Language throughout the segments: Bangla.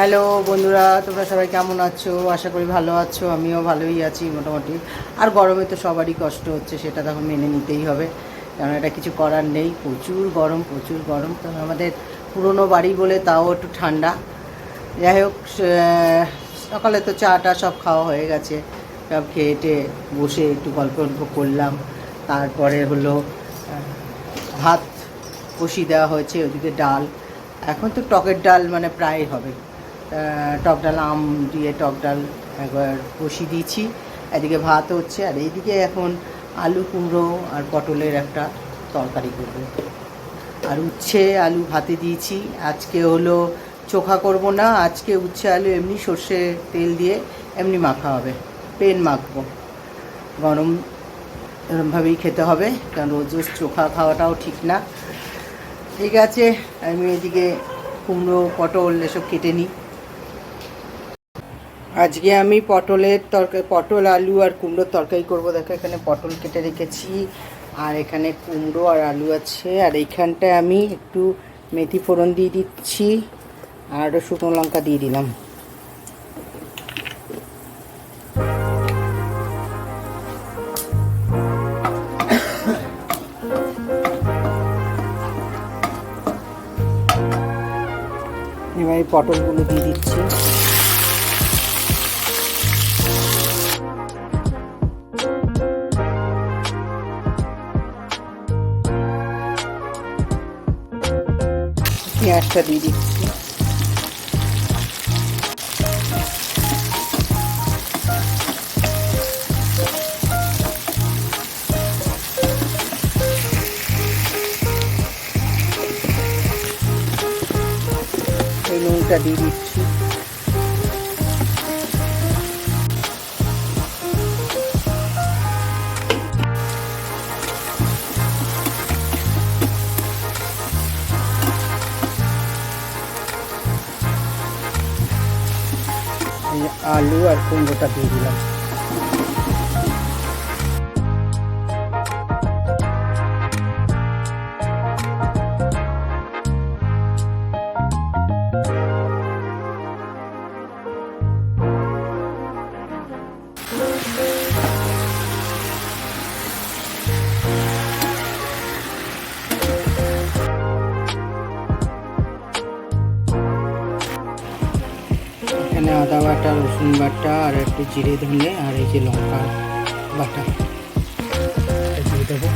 হ্যালো বন্ধুরা, তোমরা সবাই কেমন আছো? আশা করি ভালো আছো, আমিও ভালোই আছি মোটামুটি। আর গরমে তো সবারই কষ্ট হচ্ছে, সেটা তখন মেনে নিতেই হবে। কারণ এটা কিছু করার নেই, প্রচুর গরম প্রচুর গরম। তো আমাদের পুরনো বাড়ি বলে তাও একটু ঠান্ডা। যাই হোক সকালে তো চা টা সব খাওয়া হয়ে গেছে। সব খেয়ে টেয়ে বসে একটু গল্প গল্প করলাম। তারপরে হলো ভাত কষি দেওয়া হয়েছে, ওদিকে ডাল। এখন তো টকের ডাল মানে প্রায় হবে। টক ডাল, আম দিয়ে টক ডাল একবার বসিয়ে দিয়েছি। এদিকে ভাত হচ্ছে, আর এইদিকে এখন আলু কুমড়ো আর পটলের একটা তরকারি করব। আর উচ্ছে আলু ভাতে দিয়েছি। আজকে হলো চোখা করব না, আজকে উচ্ছে আলু এমনি সর্ষে তেল দিয়ে এমনি মাখা হবে পেন মাখবো। গরম এরমভাবেই খেতে হবে, কারণ রোজ রোজ চোখা খাওয়াটাও ঠিক না। ঠিক আছে, আমি এদিকে কুমড়ো, পটল এসব কেটে নিই। আজকে আমি পটলের তরকারি, পটল, আলু আর কুমড়োর তরকারি করব। দেখো, এখানে পটল কেটে রেখেছি, আর এখানে কুমড়ো আর আলু আছে। আর এইখানটায় আমি একটু মেথি ফোড়ন দিয়ে দিচ্ছি, আর শুকনো লঙ্কা দিয়ে দিলাম। এবার এই পটলগুলো দিয়ে দিচ্ছি। পেঁয়াজটা দিয়ে দিচ্ছি এই আলু আর কুমড়োটা দিয়ে দিলাম। বাটা রসুন বাটা আর একটু জিরে ধনে আর এই যে লঙ্কা বাটা। দেবো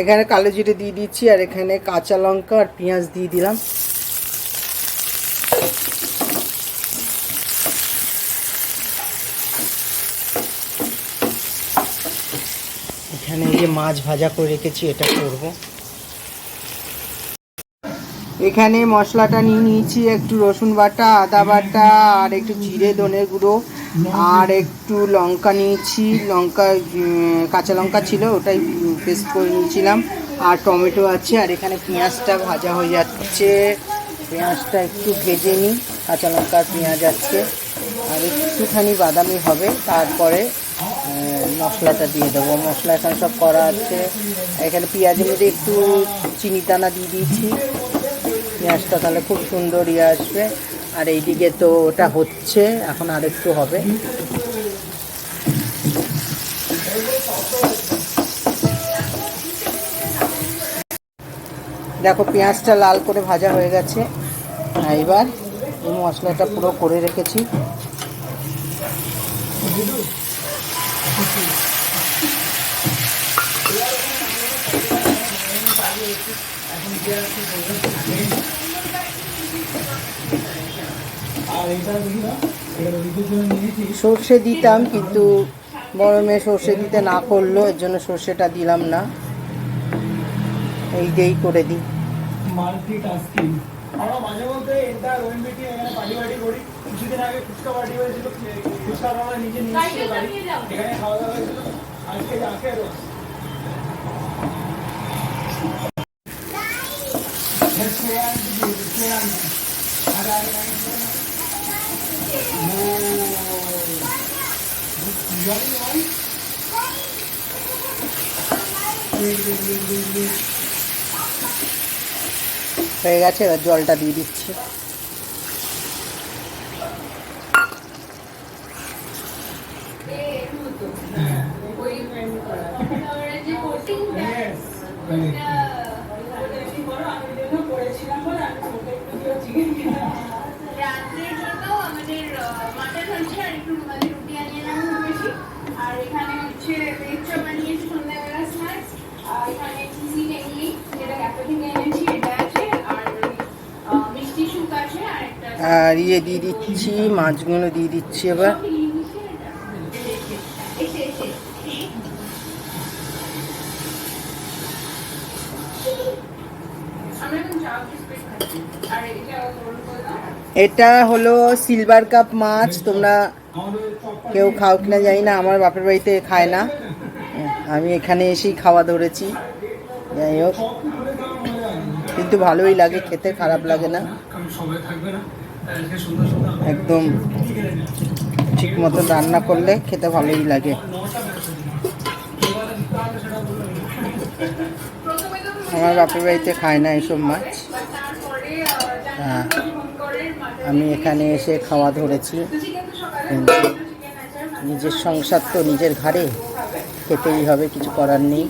এখানে কালো জিরে দিয়ে দিচ্ছি, আর এখানে কাঁচা লঙ্কা আর পেঁয়াজ দিয়ে দিলাম। এখানে যে মাছ ভাজা করে রেখেছি, এটা করব। এখানে মশলাটা নিয়ে নিয়েছি, একটু রসুন বাটা, আদা বাটা, আর একটু জিরে ধনে গুঁড়ো। আর একটু লঙ্কা নিয়েছি, লঙ্কা কাঁচা লঙ্কা ছিল, ওটাই পেস্ট করে নিয়েছিলাম। আর টমেটো আছে, আর এখানে পেঁয়াজটা ভাজা হয়ে যাচ্ছে। পেঁয়াজটা একটু ভেজে নিই, কাঁচা লঙ্কা পেঁয়াজ আছে। আর একটুখানি বাদামি হবে, তারপরে মশলাটা দিয়ে দেবো। মশলা এখানে সব করা আছে। এখানে পেঁয়াজের মধ্যে একটু চিনি দানা দিয়ে দিয়েছি। পেঁয়াজটা তাহলে খুব সুন্দর ইয়ে আসবে। আর এইদিকে তো ওটা হচ্ছে, এখন আর একটু হবে। দেখো, পেঁয়াজটা লাল করে ভাজা হয়ে গেছে। এবার এই মশলাটা পুরো করে রেখেছি। এখন সর্ষে দিতাম কিন্তু বড় মেয়ে সর্ষে দিতে না করল এর জন্য সর্ষেটা দিলাম না এই দিয়েই করে দিই মাল্টি টাস্কিং আমরা মাঝে মধ্যে এন্টার ওএমবিটি এখানে পার্টি পার্টি করি কিছুদিন আগে ফুচকা পার্টি হয়েছিল ফুচকা আমরা নিজে নিয়ে এসেছি এখানে খাওয়া দাওয়া হয়েছিল আজকে হয়ে গেছে এবার জলটা দিয়ে দিচ্ছি রাত্রের আর ইয়ে দিয়ে দিচ্ছি, মাছগুলো দিয়ে দিচ্ছি এবার। এটা হলো সিলভার কাপ মাছ, তোমরা কেউ খাও কিনা জানি না, আমার বাপের বাড়িতে খায় না। আমি এখানে এসেই খাওয়া ধরেছি। যাই হোক, কিন্তু ভালোই লাগে, খেতে খারাপ লাগে না। একদম ঠিক মতো রান্না করলে খেতে ভালোই লাগে। আমার বাপের বাড়িতে খায় না এইসব মাছ। হ্যাঁ। আমি এখানে এসে খাওয়া ধরেছি। নিজের সংসার তো নিজের ঘাড়ে, খেতেই হবে, কিছু করার নেই।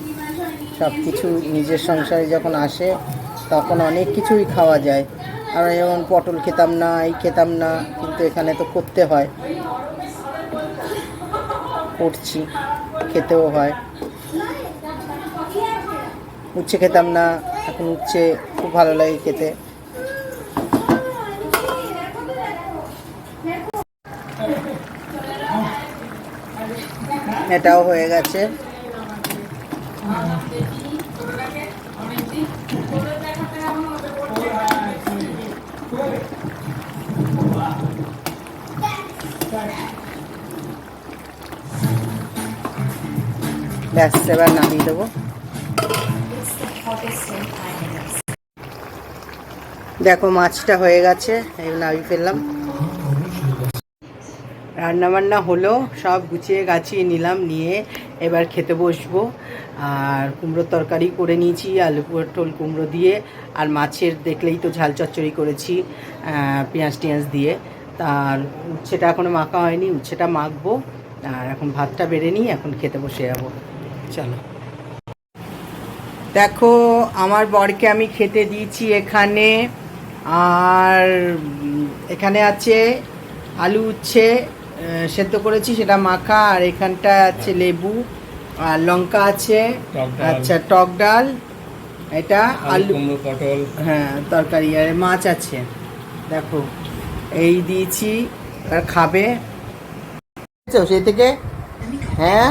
সব কিছু নিজের সংসারে যখন আসে, তখন অনেক কিছুই খাওয়া যায়। আমরা যেমন পটল খেতাম না, এই খেতাম না, কিন্তু এখানে তো করতে হয়। করছি, খেতেও হয়। উচ্ছে খেতাম না, এখন উচ্ছে খুব ভালো লাগে খেতে। এটাও হয়ে গেছে। ব্যাস, এবার নামিয়ে দেবো। দেখো, মাছটা হয়ে গেছে নামিয়ে ফেললাম। রান্না বান্না হলো, সব গুছিয়ে গাছিয়ে নিলাম, নিয়ে এবার খেতে বসবো। আর কুমড়োর তরকারি করে নিয়েছি, আলু পটল কুমড়ো দিয়ে, আর মাছের দেখলেই তো ঝাল চচ্চড়ি করেছি পেঁয়াজ টিয়াজ দিয়ে। তার উচ্ছেটা এখনও মাখা হয়নি, উচ্ছেটা মাখবো। আর এখন ভাতটা বেড়ে নিই এখন খেতে বসে যাব। চলো। দেখো আমার বরকে আমি খেতে দিয়েছি এখানে। আর এখানে আছে আলু উচ্ছে সেদ্ধ করেছি সেটা মাখা আর এখানটা আছে লেবু আর লঙ্কা আছে আচ্ছা টক ডাল এটা আলু পটল। হ্যাঁ তরকারি আর মাছ আছে। দেখো এই দিয়েছি আর খাবে। সেই থেকে? হ্যাঁ?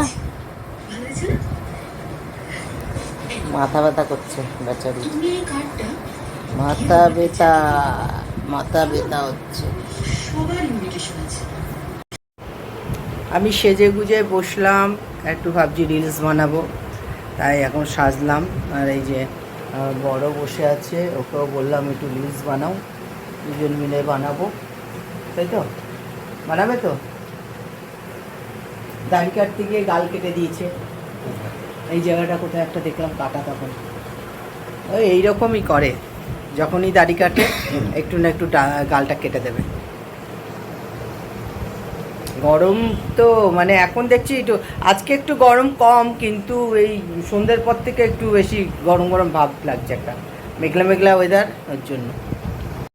মাথা ব্যথা করছে বেচারি। মাথা ব্যথা মাথা ব্যথা হচ্ছে। আমি সেজে গুজে বসলাম, একটু ভাবছি রিলস বানাবো, তাই এখন সাজলাম। আর এই যে বড় বসে আছে, ওকেও বললাম একটু রিলস বানাও, দুজন মিলে বানাবো। তাই তো? বানাবে তো? দাড়ি কাটতে গিয়ে গাল কেটে দিয়েছে। এই জায়গাটা কোথায় একটা দেখলাম কাটা তখন। ওই এইরকমই করে। যখনই দাড়ি কাটে, একটু না একটু গালটা কেটে দেবে। গরম তো মানে এখন দেখছি একটু, আজকে একটু গরম কম, কিন্তু এই সন্ধ্যের পর থেকে একটু বেশি গরম গরম ভাব লাগছে একটা। মেঘলা মেঘলা ওয়েদার ওর জন্য।